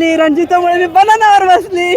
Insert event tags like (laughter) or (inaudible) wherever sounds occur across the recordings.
आली रंजितामुळे मी बनानावर बसली.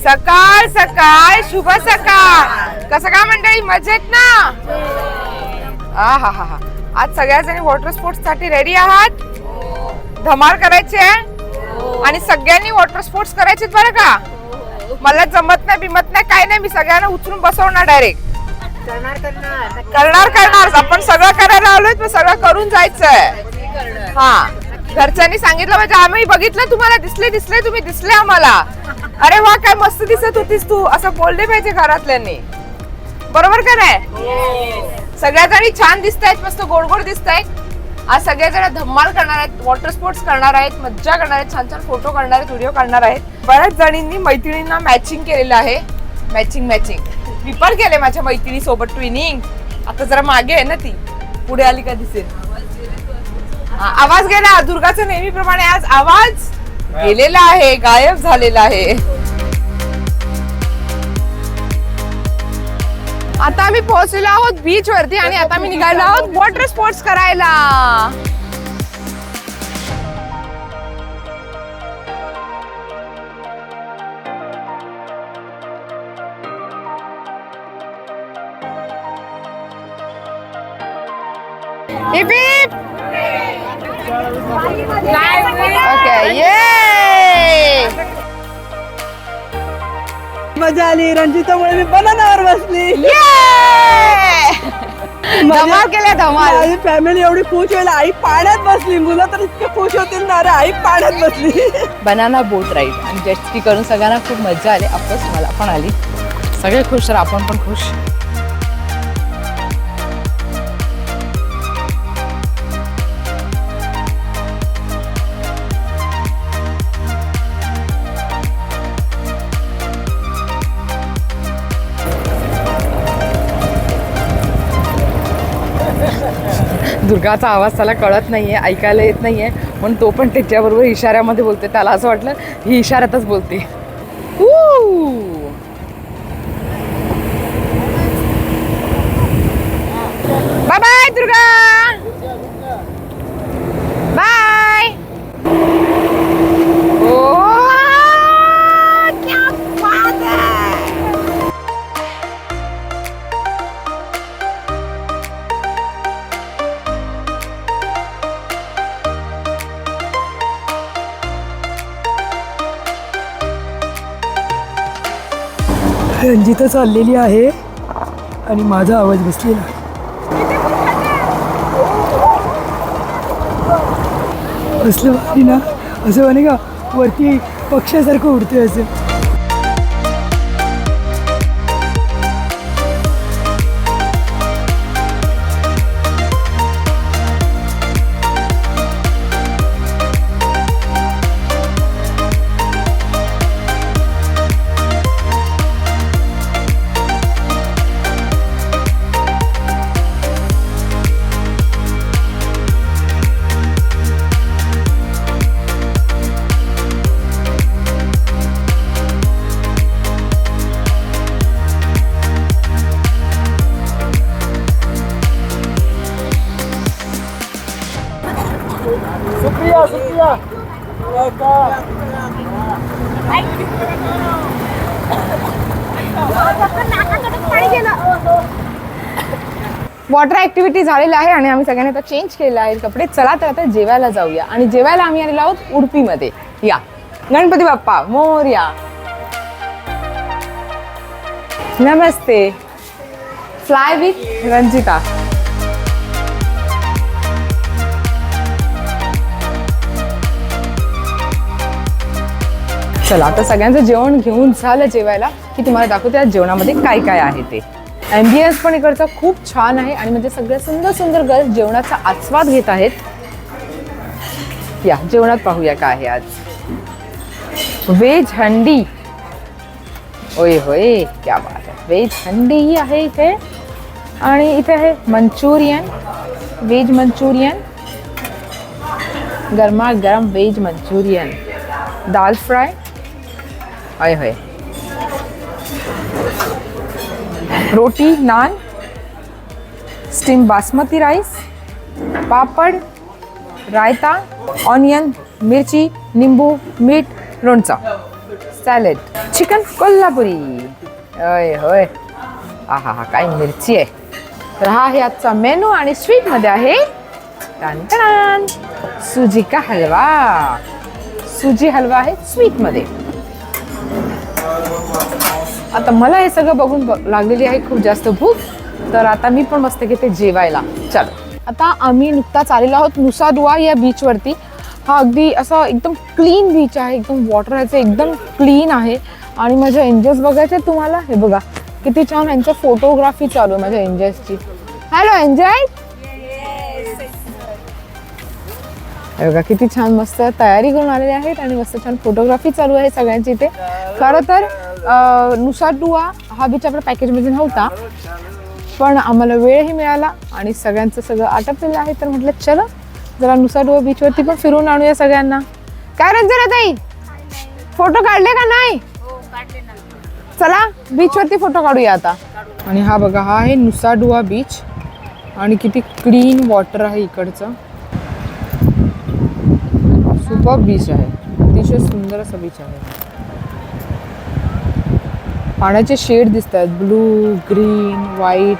सकाळ सकाळ शुभ सकाळ. कसं काय मंडळी? मजेत ना? हा हा हा हा. आज सगळ्या जणी वॉटर स्पोर्ट्ससाठी रेडी आहात? धमाल करायची आहे? आणि सगळ्यांनी वॉटर स्पोर्ट्स करायचे बरं का? मला जमत नाही बिमत नाही काय नाही. मी सगळ्यांना उचलून बसवणार डायरेक्ट करणार करणार आपण सगळं करायला आलोय पण सगळं करून जायचंय. हा. घरच्यांनी सांगितलं म्हणजे आम्ही बघितलं तुम्हाला दिसले दिसले तुम्ही दिसले आम्हाला. अरे वा काय मस्त दिसत होतीस तू. असं बोलले पाहिजे घरातल्यांनी. बरोबर का नाही? सगळ्या जणी छान दिसत आहेत मस्त गोड गोड दिसत आहेत आज सगळ्या जण धम्माल करणार आहेत वॉटर स्पोर्ट्स करणार आहेत मज्जा करणार आहेत छान छान फोटो काढणार आहेत व्हिडिओ काढणार आहेत. बऱ्याच जणींनी मैत्रिणींना मॅचिंग केलेलं आहे. मॅचिंग मॅचिंग मी पण केले माझ्या मैत्रिणी सोबत ट्विनिंग आता जरा मागे आहे ना ती. पुढे आली का दिसेल. हा, आवाज गेला दुर्गाचा नेहमीप्रमाणे आज आवाज गेलेला आहे गायब झालेला आहे. आता आम्ही पोहोचलेलो आहोत बीच वरती आणि आता आम्ही निघालो आहोत वॉटर स्पोर्ट्स करायला. मजा आली. रंजितामुळे मी बनानावर बसली! धमाल केल्या धमाल. माझी फॅमिली एवढी खुश होईल. आई पाण्यात बसली. मुलं तर इतके खुश होतील ना रे. आई पाण्यात बसली. बनाना बोट राईड आणि जेटस्की करून सगळ्यांना खूप मजा आली. मला पण आली. सगळे खुश तर आपण पण खुश. दुर्गाचा आवाज त्याला कळत नाही आहे ऐकायला येत नाही आहे म्हणून तो पण त्याच्याबरोबर इशाऱ्यामध्ये बोलते त्याला असं वाटलं ही इशाऱ्यातच बोलते. ऊ इथं चाललेली आहे आणि माझा आवाज बसलेला असलं भारी ना? असं म्हणे का वरती पक्षासारखं उडतोय असं. वॉटर ऍक्टिव्हिटी झालेल्या आहे आणि आम्ही सगळ्यांनी आता चेंज केलं आहे कपडे. चला तर आता जेवायला जाऊया. आणि जेवायला आम्ही आलेलो आहोत उडपीमध्ये. या. गणपती बाप्पा मोर्या. नमस्ते. Fly with Ranjita. चला आता सगळ्यांचं जेवण घेऊन झालं जेवायला. की तुम्हाला दाखवते आज जेवणामध्ये काय काय आहे ते. ॲम्बियन्स पण इकडचा खूप छान आहे आणि म्हणजे सगळ्या सुंदर सुंदर गर्ल्स जेवणाचा आस्वाद घेत आहेत. या जेवणात पाहूया काय आहे आज. व्हेज हंडी. होय होय क्या बात आहे. व्हेज हंडी आहे इथे आणि इथे आहे मंचुरियन व्हेज मंचुरियन गरमागरम व्हेज मंचुरियन. दाल फ्राय. होय होय. Roti naan steam basmati rice papad raita onion मिरची निंबू मीठ लोणचं. Salad chicken Kolhapuri. होय होय. हा हा काय मिरची आहे. तर हा आहे आजचा मेनू आणि स्वीटमध्ये आहे. टन टन. सुजी का हलवा. सुजी हलवा आहे स्वीटमध्ये आता मला हे सगळं बघून लागलेली आहे खूप जास्त भूक. तर आता मी पण मस्त घेते जेवायला. चल. आता आम्ही नुकताच आलेलो आहोत नुसादुआ या बीचवरती हा अगदी असा एकदम क्लीन बीच आहे एकदम वॉटर ह्याचं एकदम क्लीन आहे. आणि माझ्या एंजल्स बघायचे तुम्हाला? हे बघा किती छान यांचं फोटोग्राफी चालू आहे माझ्या एन्जॉयची हॅलो एंजॉय हे बघा किती छान मस्त तयारी करून आलेली आहेत आणि मस्त छान फोटोग्राफी चालू आहे सगळ्यांची इथे. खरं तर नुसार दुवा हा बीच आपल्या पॅकेजमध्ये नव्हता पण आम्हाला वेळही मिळाला आणि सगळ्यांचं सगळं आटपलेलं आहे. तर म्हटलं चला जरा नुसार डुवा बीचवरती पण फिरून आणूया सगळ्यांना. काय रंजना ताई? फोटो काढले का नाही? चला बीचवरती फोटो काढूया आता. आणि हा बघा हा आहे नुसाडुआ बीच आणि किती क्लीन वॉटर आहे इकडचं. सुपर बीच आहे. अतिशय सुंदर असं बीच आहे. पाण्याचे शेड दिसतात. Blue green white.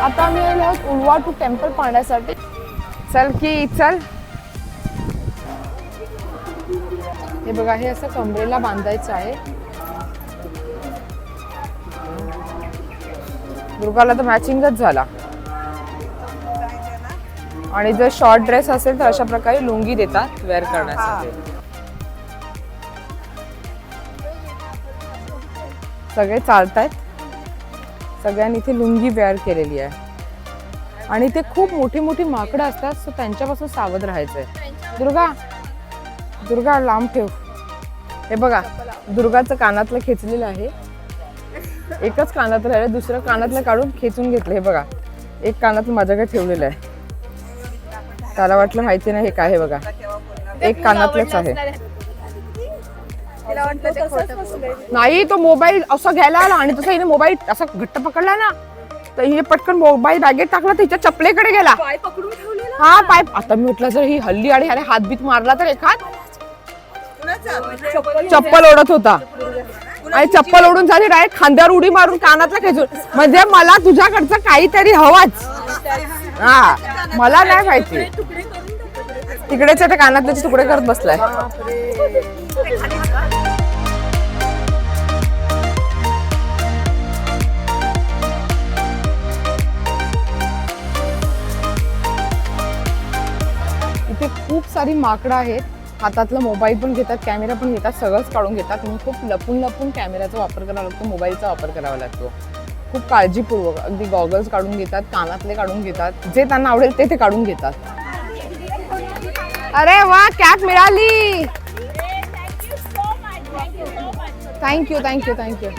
आता आम्ही आलो आहोत उलवाटू टेम्पल पाहण्यासाठी. चल की चल. हे बघा हे असं कमरेला बांधायचं आहे. दुर्गाला तर मॅचिंगच झाला. आणि जर शॉर्ट ड्रेस असेल तर अशा प्रकारे लुंगी देतात वेअर करण्यासाठी. सगळे चालतायत. सगळ्यांनी इथे लुंगी वेअर केलेली आहे. आणि ते खूप मोठी मोठी माकडं असतात सो त्यांच्यापासून सावध राहायचंय. दुर्गा दुर्गा लांब ठेव. हे बघा दुर्गाचं कानातलं खेचलेलं आहे. एकच कानातलं आहे दुसरं कानातलं काढून खेचून घेतलं हे बघा. एक कानातलं माझ्याकडे ठेवलेलं आहे. त्याला वाटलं माहिती नाही हे काय बघा. एक कानातलंच आहे. नाही तो मोबाईल असं घ्यायला आला आणि तसं हिने मोबाईल असा घट्ट पकडला ना तर हिने पटकन मोबाईल बॅगेत टाकला तर हिच्या चपलेकडे गेला. हा पाय आता मी म्हटलं जर ही हल्ली आणि ह्याने हातबीत मारला तर एखाद चप्पल ओढत होता. आणि चप्पल ओढून झाली डायरेक्ट खांद्यावर उडी मारून कानातला खेचून. म्हणजे मला तुझ्याकडचं काहीतरी हवाच. हा मला नाही टाकले. तिकडेच ते कानातल्याचे तुकडे करत बसलाय. इथे खूप सारी माकडं आहेत. हातातला मोबाईल पण घेतात कॅमेरा पण घेतात सगळंच काढून घेतात. म्हणून खूप लपून लपून कॅमेऱ्याचा वापर करावा लागतो मोबाईलचा वापर करावा लागतो. खूप काळजीपूर्वक अगदी गॉगल्स काढून घेतात कानातले काढून घेतात जे त्यांना आवडेल ते ते काढून घेतात. अरे वा कॅप मिळाली! थँक्यू थँक्यू थँक्यू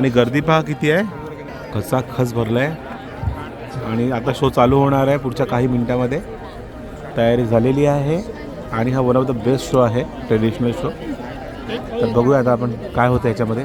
आणि गर्दी पहा किती आहे. खचा खच भरला आहे आणि आता शो चालू होणार आहे पुढच्या काही मिनटामध्ये. तयारी झालेली आहे. आणि हा one of the best show आहे ट्रेडिशनल शो तर बघूया आता आपण काय होतं याच्यामध्ये.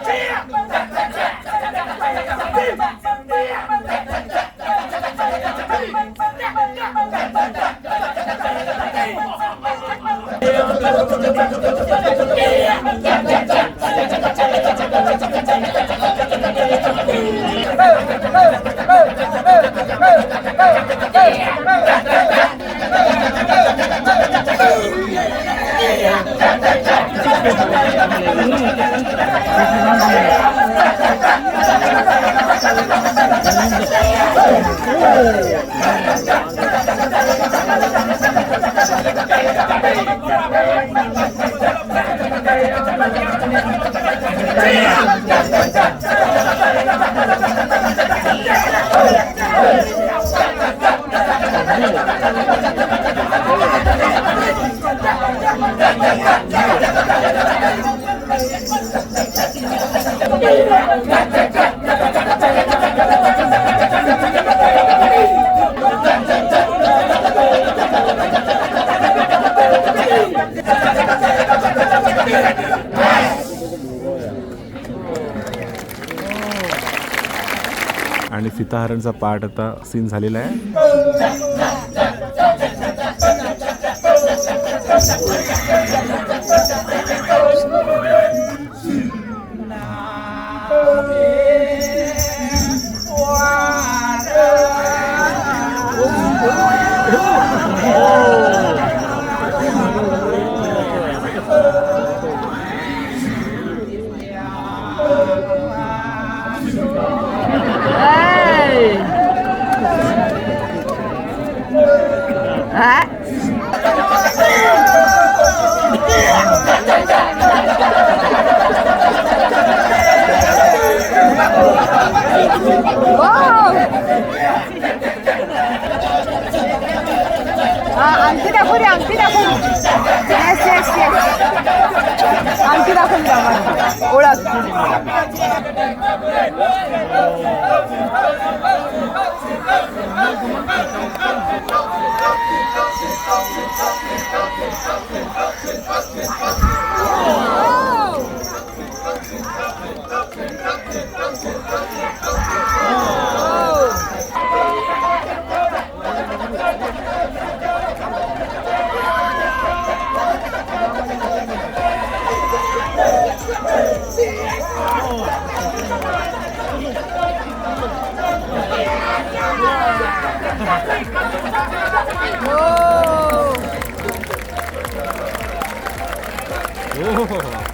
Oh, आणि सीताहरणचा पार्ट आता सीन झालेला आहे. 자. 와우. 아, 안 뜨다 허리 안 뜨다 허리. 예스 예스 예스. 안 뜨다 허리가 맞다. 올라. Let's go. お (laughs) お